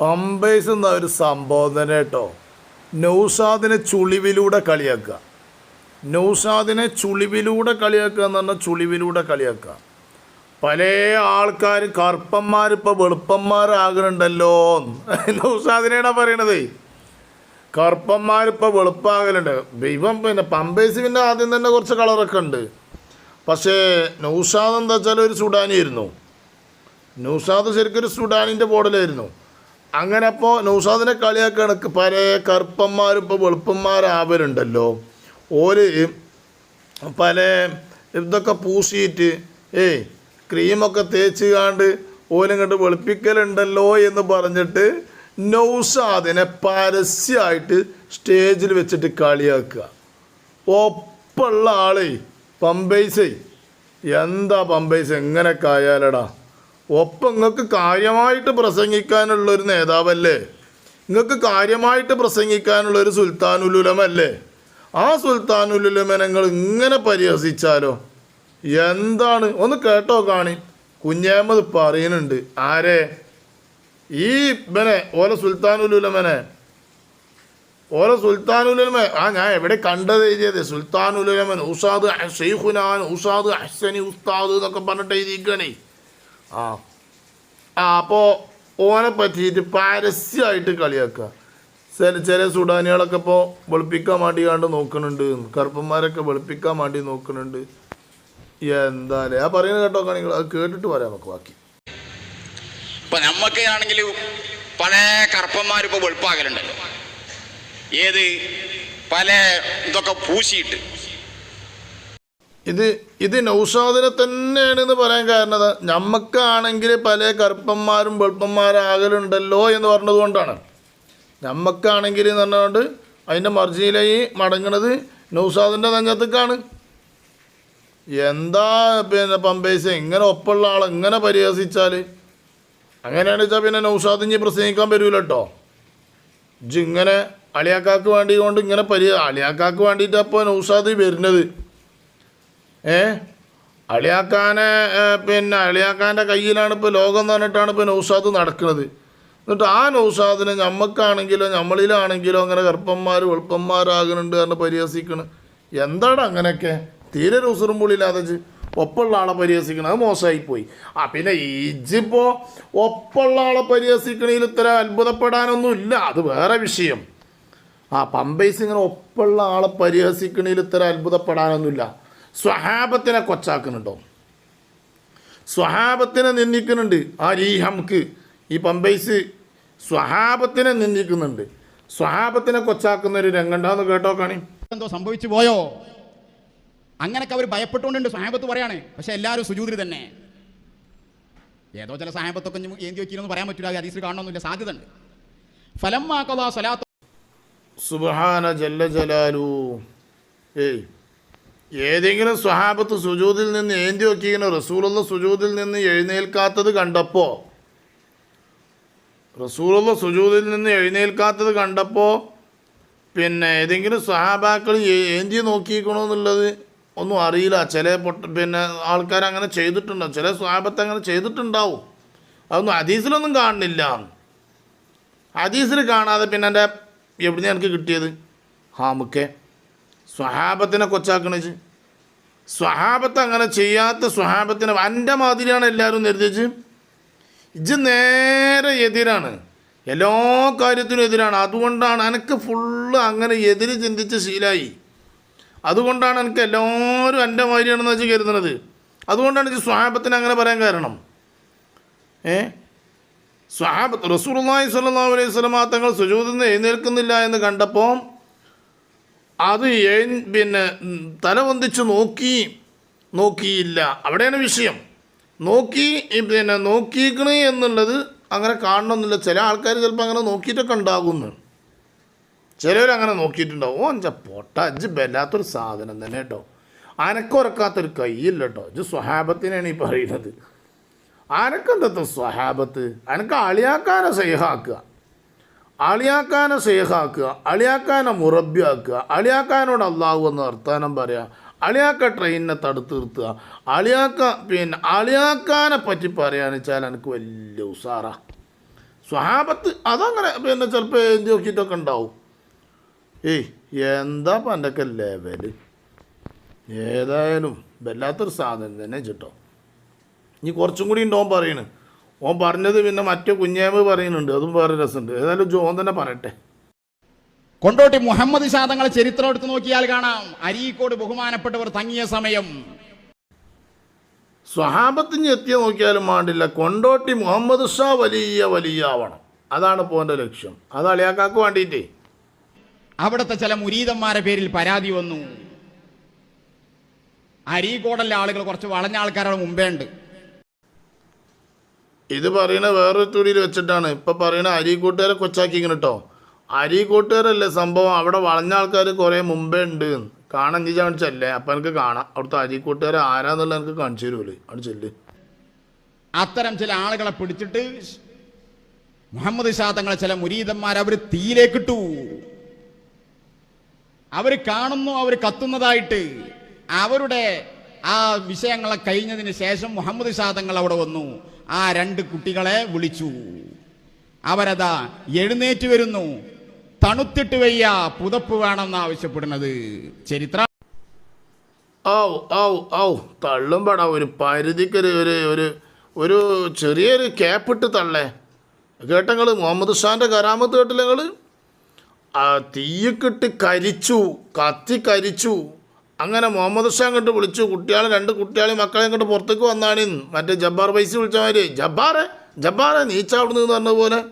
Pampers എന്ന ഒരു സംഭവം തന്നെ കേട്ടോ നൗഷാദിനെ ചുളിവിലൂടെ കളിയാക്കുക. നൗഷാദിനെ ചുളിവിലൂടെ കളിയാക്കുക എന്ന് പറഞ്ഞാൽ ചുളിവിലൂടെ കളിയാക്കുക. പല ആൾക്കാർ കറുപ്പന്മാരിപ്പോൾ വെളുപ്പന്മാരാകുന്നുണ്ടല്ലോ നൗഷാദിനെയാണ് പറയണത്? കറുപ്പന്മാരിപ്പോൾ വെളുപ്പാകലുണ്ട്. ഇവൻ പിന്നെ പമ്പേഴ്സ് പിന്നെ ആദ്യം തന്നെ കുറച്ച് കളറൊക്കെ ഉണ്ട്. പക്ഷേ നൗഷാദ് എന്താ വെച്ചാൽ ഒരു സുഡാനിയായിരുന്നു. നൗഷാദ് ശരിക്കും ഒരു സുഡാനിന്റെ മോഡലായിരുന്നു. അങ്ങനെ അപ്പോൾ നൗഷാദിനെ കളിയാക്കാണ്. പഴയ കറുപ്പന്മാരും ഇപ്പോൾ വെളുപ്പന്മാരാവലുണ്ടല്ലോ ഓര് പല ഇതൊക്കെ പൂശിയിട്ട് ഏയ് ക്രീമൊക്കെ തേച്ച് കാണ്ട് ഓലിങ്ങോട്ട് വെളുപ്പിക്കലുണ്ടല്ലോ എന്ന് പറഞ്ഞിട്ട് നൗസാദിനെ പരസ്യമായിട്ട് സ്റ്റേജിൽ വെച്ചിട്ട് കളിയാക്കുക. ഒപ്പുള്ള ആളേ പമ്പൈസേ എന്താ പമ്പൈസ് എങ്ങനെ ആയാലടാ. ഒപ്പം നിങ്ങൾക്ക് കാര്യമായിട്ട് പ്രസംഗിക്കാനുള്ളൊരു നേതാവല്ലേ? നിങ്ങൾക്ക് കാര്യമായിട്ട് പ്രസംഗിക്കാനുള്ളൊരു സുൽത്താനുലുലമല്ലേ? ആ സുൽത്താനുലുലമനങ്ങൾ ഇങ്ങനെ പരിഹസിച്ചാലോ? എന്താണ്? ഒന്ന് കേട്ടോ കാണി. കുഞ്ഞേമത് പറയുന്നുണ്ട്. ആരെ? ഈ ഇവനെ ഓല സുൽത്താനുലുലമനെ. ഓരോ സുൽത്താനുലമ ആ ഞാൻ എവിടെ കണ്ടത് എഴുതിയത്? സുൽത്താനുലമൻ ഉസാദ് ഷെയ്ഖുനാൻ ഉസാദ് അഹ്സനി ഉസ്താദ് എന്നൊക്കെ പറഞ്ഞിട്ട് എഴുതിയിരിക്കണേ ആ. ആ അപ്പോൾ ഓനെ പറ്റിയിട്ട് പരസ്യമായിട്ട് കളിയാക്കുക. ചില ചില സുഡാനികളൊക്കെ ഇപ്പോൾ വെളുപ്പിക്കാൻ വേണ്ടി കണ്ട് നോക്കുന്നുണ്ട്. കറുപ്പന്മാരൊക്കെ വെളുപ്പിക്കാൻ വേണ്ടി നോക്കുന്നുണ്ട്. എന്താല്ലേ? ആ പറയുന്നത് കേട്ടോ കാണികൾ അത് കേട്ടിട്ട് പറയാം നമുക്ക് ബാക്കി. ഇപ്പൊ നമ്മക്ക് ആണെങ്കിൽ പല കറുപ്പന്മാരും ഇപ്പൊ വെളുപ്പാകലുണ്ടല്ലോ. ഏത്? പല ഇതൊക്കെ പൂശിയിട്ട്. ഇത് ഇത് തന്നെയാണ് എന്ന് പറയാൻ കാരണം. ഞമ്മക്കാണെങ്കിൽ പല കറുപ്പന്മാരും വെളുപ്പന്മാരാകലുണ്ടല്ലോ എന്ന് പറഞ്ഞതുകൊണ്ടാണ് ഞമ്മക്കാണെങ്കിൽ എന്ന് പറഞ്ഞുകൊണ്ട് അതിന്റെ മർജിയിലായി മടങ്ങണത് നൗസാദിന്റെ നെഞ്ഞത്തേക്കാണ് എന്താ പിന്നെ പമ്പേസ്? ഇങ്ങനെ ഒപ്പുള്ള ആൾ ഇങ്ങനെ പരിഹസിച്ചാൽ അങ്ങനെയാണെന്ന് വെച്ചാൽ പിന്നെ നൗഷാദ് ഇനി പ്രസംഗിക്കാൻ വരൂല കേട്ടോ ഇങ്ങനെ അളിയാക്കാക്ക് വേണ്ടി കൊണ്ട് ഇങ്ങനെ പരി അളിയാക്കാക്ക് വേണ്ടിയിട്ട് അപ്പോൾ വരുന്നത്. ഏ? അളിയാക്കാനെ പിന്നെ അളിയാക്കാന്റെ കയ്യിലാണ് ഇപ്പോൾ ലോകം എന്ന് പറഞ്ഞിട്ടാണ് ഇപ്പോൾ നൗസാദ് നടക്കുന്നത് എന്നിട്ട് ആ നൗസാദിനെ ഞമ്മക്കാണെങ്കിലോ നമ്മളിലാണെങ്കിലോ അങ്ങനെ ഗർഭന്മാർ വെളുപ്പന്മാരാകുന്നുണ്ട് എന്ന് പരിഹസിക്കണം. എന്താണ് അങ്ങനെയൊക്കെ? തീരെ ഒരു ഉസുറും പുള്ളിയില്ലാതെ ഒപ്പമുള്ള ആളെ പരിഹസിക്കണം അത് മോശമായിപ്പോയി. ആ പിന്നെ ഇജിപ്പോൾ ഒപ്പുള്ള ആളെ പരിഹസിക്കണതിൽ ഇത്ര അത്ഭുതപ്പെടാനൊന്നും ഇല്ല അത് വേറെ വിഷയം. ആ പമ്പൈസ് ഇങ്ങനെ ഒപ്പുള്ള ആളെ പരിഹസിക്കണതിൽ ഇത്ര അത്ഭുതപ്പെടാനൊന്നുമില്ല. സ്വഹാബത്തിനെ കൊച്ചാക്കുന്നുണ്ടോ? സ്വഹാബത്തിനെ നിന്ദിക്കുന്നുണ്ട്. ആ രീഹംക്ക് ഈ പമ്പൈസ് സ്വഹാബത്തിനെ നിന്ദിക്കുന്നുണ്ട്. സ്വഹാബത്തിനെ കൊച്ചാക്കുന്ന ഒരു രംഗണ്ടാന്ന് കേട്ടോ കാണി. എന്തോ സംഭവിച്ചു പോയോ? അങ്ങനൊക്കെ അവർ ഭയപ്പെട്ടുകൊണ്ടുണ്ട് സ്വഹാബത്ത് പറയാണ്. പക്ഷെ എല്ലാവരും സുജൂതിരി തന്നെ. ഏതോ ചില സാഹബത്തൊക്കെ ഇനി ഏന്തി വെക്കില്ലെന്ന് പറയാൻ പറ്റില്ല അതീസ് ഹദീസിൽ കാണണമെന്നില്ല സാധ്യത ഉണ്ട് ഫലം മാക്കതാ സ്വലാത്ത് സുബാന ജല്ല ജലാലു. ഏയ് ഏതെങ്കിലും സ്വഹാബത്ത് സുജൂതിൽ നിന്ന് ഏന്തി നോക്കിയിങ്ങനെ റസൂലുള്ള സുജൂതിൽ നിന്ന് എഴുന്നേൽക്കാത്തത് കണ്ടപ്പോൾ റസൂലുള്ള സുജൂതിൽ നിന്ന് എഴുന്നേൽക്കാത്തത് കണ്ടപ്പോൾ പിന്നെ ഏതെങ്കിലും സ്വഹാബാക്കൾ ഏന്തി ഏന്തി എന്നുള്ളത് ഒന്നും അറിയില്ല. ചില പൊട്ട പിന്നെ ആൾക്കാർ അങ്ങനെ ചെയ്തിട്ടുണ്ടാവും. ചില സ്വഹാബത്ത് അങ്ങനെ ചെയ്തിട്ടുണ്ടാവും. അതൊന്നും ഹദീസിലൊന്നും കാണുന്നില്ല. ഹദീസിൽ കാണാതെ പിന്നെ എന്റെ എവിടുന്ന് എനിക്ക് കിട്ടിയത്? ഹാമുക്കെ. സ്വഹാബത്തിനെ കൊച്ചാക്കണിച്ച് സ്വഹാബത്ത് അങ്ങനെ ചെയ്യാത്ത സ്വഹാബത്തിനെ എന്റെ മാതിരിയാണ് എല്ലാവരും നിർദ്ദേശിച്ച് ഇജ് നേരെ എതിരാണ്. എല്ലാ കാര്യത്തിനും എതിരാണ്. അതുകൊണ്ടാണ് എനിക്ക് ഫുള്ള് അങ്ങനെ എതിര് ചിന്തിച്ച് ശീലായി. അതുകൊണ്ടാണ് എനിക്ക് എല്ലാവരും എന്റെ മാതിരിയാണെന്ന് വെച്ച് കരുതുന്നത് അതുകൊണ്ടാണ് ഇത് സ്വഹാബത്തിന് അങ്ങനെ പറയാൻ കാരണം. ഏ? സ്വഹാബത്ത് റസൂലുള്ളാഹി സ്വല്ലാ അലൈഹി സ്വലമാ തങ്ങൾ സുജൂദിൽ നിന്ന് എഴുന്നേൽക്കുന്നില്ല എന്ന് കണ്ടപ്പോൾ അത് പിന്നെ തലവന്തിച്ച് നോക്കി നോക്കിയില്ല. അവിടെയാണ് വിഷയം. നോക്കി പിന്നെ നോക്കിക്കണ് എന്നുള്ളത് അങ്ങനെ കാണണമെന്നില്ല ചില ആൾക്കാർ ചിലപ്പോൾ അങ്ങനെ നോക്കിയിട്ടൊക്കെ ഉണ്ടാകുന്നു. ചിലവരങ്ങനെ നോക്കിയിട്ടുണ്ടാവും. ഓ അഞ്ച പൊട്ട അഞ്ച് ബല്ലാത്തൊരു സാധനം തന്നെ കേട്ടോ. അനക്കുറക്കാത്തൊരു കയ്യില്ല കേട്ടോ ഇത് സ്വഹാബത്തിനാണ് ഈ പറയുന്നത്. അനക്കെന്തത്തെ സ്വഹാബത്ത്? അനക്ക് അളിയാക്കാനെ സേഹാക്കുക. അളിയാക്കാനെ സേഹാക്കുക അളിയാക്കാനെ മുറബ്യാക്കുക അളിയാക്കാനോട് അള്ളാഹു എന്ന് വർത്താനം പറയുക അളിയാക്ക ട്രെയിനിനെ തടുത്ത് നിർത്തുക. അളിയാക്ക പിന്നെ അളിയാക്കാനെ പറ്റി പറയുകയാണെന്ന് വെച്ചാൽ എനിക്ക് വലിയ ഉസാറാ. സ്വഹാബത്ത് അതങ്ങനെ പിന്നെ ചിലപ്പോൾ എഴുതി നോക്കിയിട്ടൊക്കെ ഉണ്ടാവും. ഏയ് എന്താ പണ്ടൊക്കെ ലെവൽ ഏതായാലും വല്ലാത്തൊരു സാധനം തന്നെ ചിട്ടോ ഇനി കുറച്ചും കൂടി ഉണ്ടാവും പറയണ്. ഓൻ പറഞ്ഞത് പിന്നെ മറ്റു കുഞ്ഞേമ പറയുന്നുണ്ട്. അതും വേറെ രസമുണ്ട്. ഏതായാലും ജോൻ തന്നെ പറയട്ടെ. കൊണ്ടോട്ടി മുഹമ്മദ് ഷാ തങ്ങളെ ചരിത്രം എടുത്ത് നോക്കിയാൽ കാണാം. അരീക്കോട് ബഹുമാനപ്പെട്ടവർ തങ്ങിയ സമയം. സ്വഹാബത്തിന് എത്തിയ നോക്കിയാലും വേണ്ടില്ല കൊണ്ടോട്ടി മുഹമ്മദ് ഷാ വലിയ വലിയ ആവണം. അതാണ് പോന്റെ ലക്ഷ്യം. അത് അളിയാക്കാക്ക് വേണ്ടിയിട്ടേ അവിടുത്തെ ചില മുരീതന്മാരെ പേരിൽ പരാതി വന്നു. അരീക്കോടല്ല ആളുകൾ കുറച്ച് വളഞ്ഞ ആൾക്കാരുടെ മുമ്പേ ഉണ്ട്. ഇത് പറയണ വേറൊരു തുണിയിൽ വെച്ചിട്ടാണ്. ഇപ്പൊ പറയണ അരീക്കൂട്ടുകാരെ കൊച്ചാക്കിങ്ങനെ കേട്ടോ അരീക്കൂട്ടുകാരല്ലേ സംഭവം? അവിടെ വളഞ്ഞ ആൾക്കാർ കുറേ മുമ്പേ ഉണ്ട്. കാണാൻ നീ കാണിച്ചല്ലേ അപ്പം എനിക്ക് കാണാം. അവിടുത്തെ അരീക്കൂട്ടുകാരെ ആരാന്നുള്ള എനിക്ക് കാണിച്ചു തരുമല്ലേ. അവിടെ ചെല്ല്. അത്തരം ചില ആളുകളെ പിടിച്ചിട്ട് മുഹമ്മദ് ഷാ തങ്ങളെ ചില മുരീതന്മാർ അവർ തീയിലേക്കിട്ടു അവർ കാണുന്നു അവർ കത്തുന്നതായിട്ട്. അവരുടെ ആ വിഷയങ്ങളെ കഴിഞ്ഞതിന് ശേഷം മുഹമ്മദ് ഷാ തങ്ങൾ അവിടെ വന്നു. ആ രണ്ട് കുട്ടികളെ വിളിച്ചു. അവരതാ എഴുന്നേറ്റ് വരുന്നു. തണുത്തിട്ട് വയ്യ പുതപ്പ് വേണമെന്ന് ആവശ്യപ്പെടുന്നത്. ചരിത്ര ഔ ഔ ഔ തള്ളും പടാ ഒരു പരിധിക്കൊരു ഒരു ഒരു ഒരു ചെറിയൊരു ക്യാപ്പിട്ട് തള്ളേ. കേട്ടങ്ങൾ മുഹമ്മദ് ഷാന്റെ കരാമത്ത് കേട്ടില്ല നിങ്ങൾ തീയക്കിട്ട് കരിച്ചു കത്തി കരിച്ചു. അങ്ങനെ മുഹമ്മദ് ഷാ അങ്ങോട്ട് വിളിച്ചു. കുട്ടികളെ രണ്ട് കുട്ടികളെ മക്കളെ അങ്ങോട്ട് പുറത്തേക്ക് വന്നാണ് മറ്റേ ജബ്ബാർ പൈസ വിളിച്ച മാതിരി. ജബ്ബാറെ ജബ്ബാറെ നീച്ച അവിടുന്ന് എന്ന് പറഞ്ഞ പോലെ.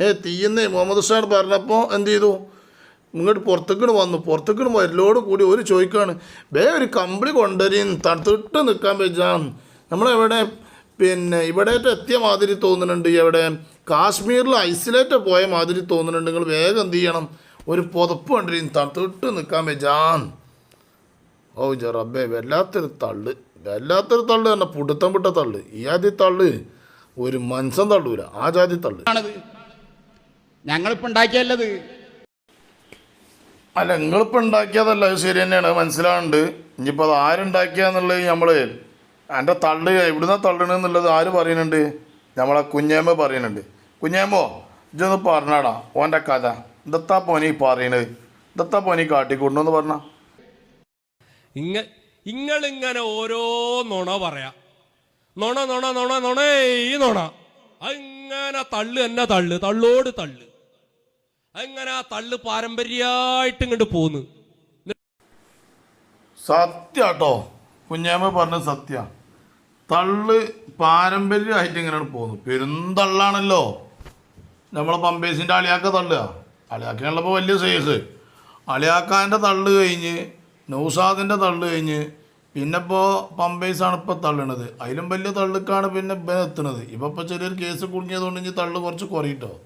ഏ തീയുന്നേ മുഹമ്മദ് ഷാൻ പറഞ്ഞപ്പോൾ എന്ത് ചെയ്തു? ഇങ്ങോട്ട് പുറത്തേക്കിട്ട് വന്നു. പുറത്തേക്കിട്ട് വരലോട് കൂടി ഒരു ചോദിക്കുകയാണ് വേ ഒരു കമ്പിളി കൊണ്ടുവരും. തണുത്തിട്ട് നിൽക്കാൻ പറ്റാം നമ്മളെവിടെ? പിന്നെ ഇവിടെ എത്തിയ മാതിരി തോന്നുന്നുണ്ട്. എവിടെ? കാശ്മീരിൽ ഐസൊലേറ്റ് പോയ മാതിരി തോന്നുന്നുണ്ട്. നിങ്ങൾ വേഗം എന്ത് ചെയ്യണം? ഒരു പുതപ്പ് കണ്ടിരിക്കും തണുത്തിട്ട് നിൽക്കാൻ പറ്റാം ഓ ജറബേ വല്ലാത്തൊരു തള്ള്. വല്ലാത്തൊരു തള്ള് തന്നെ പുടുത്തം വിട്ട തള്ള്. ഈ ആദ്യ തള്ള് ഒരു മനുഷ്യൻ തള്ളൂല. ആ ജാതി തള്ള്. ആണത്. ഞങ്ങളിപ്പോ ഉണ്ടാക്കിയല്ലത്. അല്ല നിങ്ങളിപ്പോൾ ഉണ്ടാക്കിയതല്ല. അത് ശരി തന്നെയാണ്. മനസ്സിലാവുന്നുണ്ട്. ഇനിയിപ്പോൾ അത് ആരുണ്ടാക്കിയെന്നുള്ളത് നമ്മൾ എന്റെ തള്ള് എവിടുന്ന തള്ളണെന്നുള്ളത് ആര് പറയുന്നുണ്ട്? നമ്മളെ കുഞ്ഞേമ്മ പറയുന്നുണ്ട്. കുഞ്ഞേമ്മോ ഇതൊന്ന് പറഞ്ഞാടാ. ഓന്റെ കഥ. ഇതത്താ പോനി പറയണത് ഇതത്താ പോനി കാട്ടിക്കൊണ്ടെന്ന് പറഞ്ഞ? ഇങ്ങ ഇങ്ങളിങ്ങനെ ഓരോ നുണ പറയാ. നുണ നുണ നുണ നുണേ നുണ. അങ്ങനെ തള്ള് എന്നെ തള്ളു തള്ളോട് തള്ള്. അങ്ങനെ ആ തള്ളു പാരമ്പര്യമായിട്ട് ഇങ്ങോട്ട് പോന്ന്. സത്യാട്ടോ. കുഞ്ഞാമ്മ പറഞ്ഞ സത്യ. തള്ള് പാരമ്പര്യമായിട്ട് ഇങ്ങനെയാണ് പോകുന്നു പെരുന്തള്ളാണല്ലോ. നമ്മളെ പമ്പേസിന്റെ അളിയാക്ക തള്ളുക. അളിയാക്കനുള്ളപ്പോൾ വലിയ സേസ്. അളിയാക്കാന്റെ തള്ള് കഴിഞ്ഞ് നൗസാദിന്റെ തള്ള് കഴിഞ്ഞ് പിന്നെ ഇപ്പോൾ പമ്പേസാണ് ഇപ്പോൾ തള്ളണത്. അതിലും വലിയ തള്ളുക്കാണ് പിന്നെ ഇപ്പം എത്തുന്നത്. ഇപ്പം ഇപ്പോൾ ചെറിയൊരു കേസ് കുടുങ്ങിയതുകൊണ്ട് ഇനി തള്ളു കുറച്ച് കുറയിട്ടോ.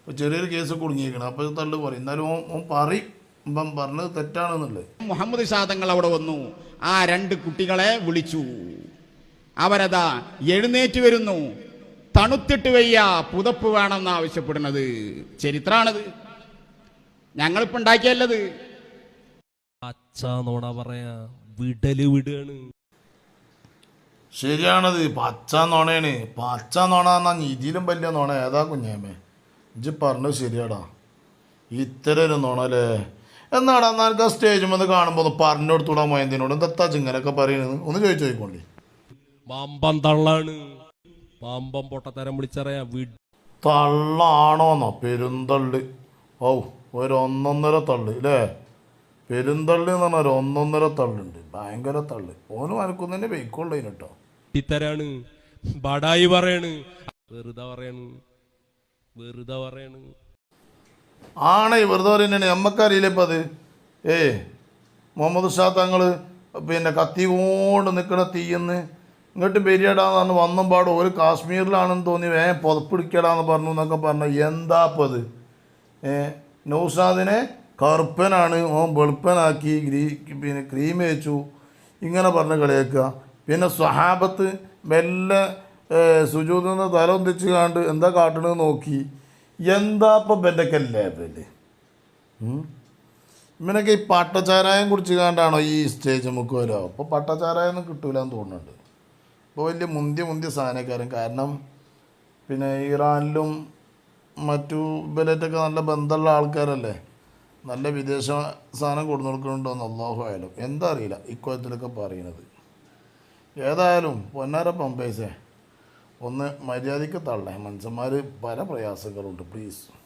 ഇപ്പോൾ ചെറിയൊരു കേസ് കുടുങ്ങിയിരിക്കണം അപ്പോൾ തള്ളു കുറയും. എന്നാലും ഓൻ പറയും. ഇപ്പം പറഞ്ഞത് തെറ്റാണെന്നുള്ളത്. മുഹമ്മദ് ഷാദങ്ങൾ അവിടെ വന്നു. ആ രണ്ട് കുട്ടികളെ വിളിച്ചു. അവരതാ എഴുന്നേറ്റ് വരുന്നു. തണുത്തിട്ട് വയ്യ. പുതപ്പ് വേണമെന്ന് ആവശ്യപ്പെടുന്നത് ചരിത്രമാണത് ഞങ്ങളിപ്പോൾ ഉണ്ടാക്കിയല്ലത്. അച്ഛ നുണ പറയാ വിടൽ വിടുകയാണ് ശരിയാണത് പച്ച നോണയാണ് പച്ച നോണ എന്നാ ഇതിലും വലിയ നോണ. ഏതാ കുഞ്ഞേമേ? ഇജ് പറഞ്ഞത് ശരിയാടാ. ഇത്തരം ഒരു നോണല്ലേ? എന്നാടാ നിനക്ക് ആ സ്റ്റേജ് വന്ന് കാണുമ്പോൾ ഒന്ന് പറഞ്ഞു കൊടുത്തൂടാ മൊയന്തിനോട് എന്താ ചിങ്ങനൊക്കെ പറയുന്നത് ഒന്ന് ചോദിച്ചു നോക്കോണ്ടി പാമ്പം തള്ളാണ്. പാമ്പം പൊട്ടത്തരം വിളിച്ചറിയാ വിട് തള്ളാണോന്നോ? പെരുന്തള്ളി. ഔ ഒരു ഒന്നൊന്നര തള്ളി അല്ലേ പെരുന്തള്ളി എന്ന് പറഞ്ഞാൽ ഒരു ഒന്നൊന്നര തള്ളുണ്ട്. ഭയങ്കര തള്ളി. ഓനും അനക്കുന്നതിന്റെ വെയ്ക്കുള്ളതിന് കേട്ടോ. ഇത്തരാണ് ബടായി പറയണ്. വെറുതെ പറയണ്. വെറുതെ പറയണ്. ആണ് വെറുതെ പറയുന്നതാണ് നമ്മക്കറിയില്ല ഇപ്പം അത്? ഏ മുഹമ്മദ് ഷാ തങ്ങൾ പിന്നെ കത്തി കൊണ്ട് നിൽക്കണ തീയെന്ന് ഇങ്ങോട്ട് ബെരിയടാന്ന് വന്നും പാടും. ഒരു കാശ്മീരിലാണെന്ന് തോന്നി വേ പുതപ്പിടിക്കടാന്ന് പറഞ്ഞു എന്നൊക്കെ പറഞ്ഞു. എന്താ അപ്പം അത്? ഏ നൗഷാദിനെ കറുപ്പനാണ് ഓൻ വെളുപ്പനാക്കി ഗ്രീ പിന്നെ ക്രീം വെച്ചു ഇങ്ങനെ പറഞ്ഞ് കളിയാക്കുക. പിന്നെ സ്വഹാബത്ത് മെല്ലെ സുജൂതിൽ നിന്ന് തല ഒന്നിച്ച് കാണ്ട് എന്താ കാട്ടണെന്ന് നോക്കി. എന്താ ഇപ്പം ബെന്റെക്കല്ലേ ലേബൽ ഇവനൊക്കെ ഈ പട്ടച്ചാരായം കുടിച്ച് കാണ്ടാണോ ഈ സ്റ്റേജ് നമുക്ക് വരാം അപ്പോൾ പട്ടച്ചാരായം ഒന്നും കിട്ടൂല എന്ന് തോന്നുന്നുണ്ട്. ഇപ്പോൾ വലിയ മുന്തിയ മുന്തിയ സാധനക്കാരൻ. കാരണം പിന്നെ ഇറാനിലും മറ്റു ഇവരായിട്ടൊക്കെ നല്ല ബന്ധമുള്ള ആൾക്കാരല്ലേ? നല്ല വിദേശ സാധനം കൊടുത്തു കൊടുക്കുന്നുണ്ടോന്ന് അള്ളാഹു ആയാലും. എന്താ അറിയില്ല. ഇക്കോയത്തിലൊക്കെ പറയുന്നത്. ഏതായാലും പൊന്നാര പമ്പേസേ ഒന്ന് മര്യാദയ്ക്ക് തള്ളേ. മനുഷ്യന്മാർ പല പ്രയാസങ്ങളുണ്ട്. പ്ലീസ്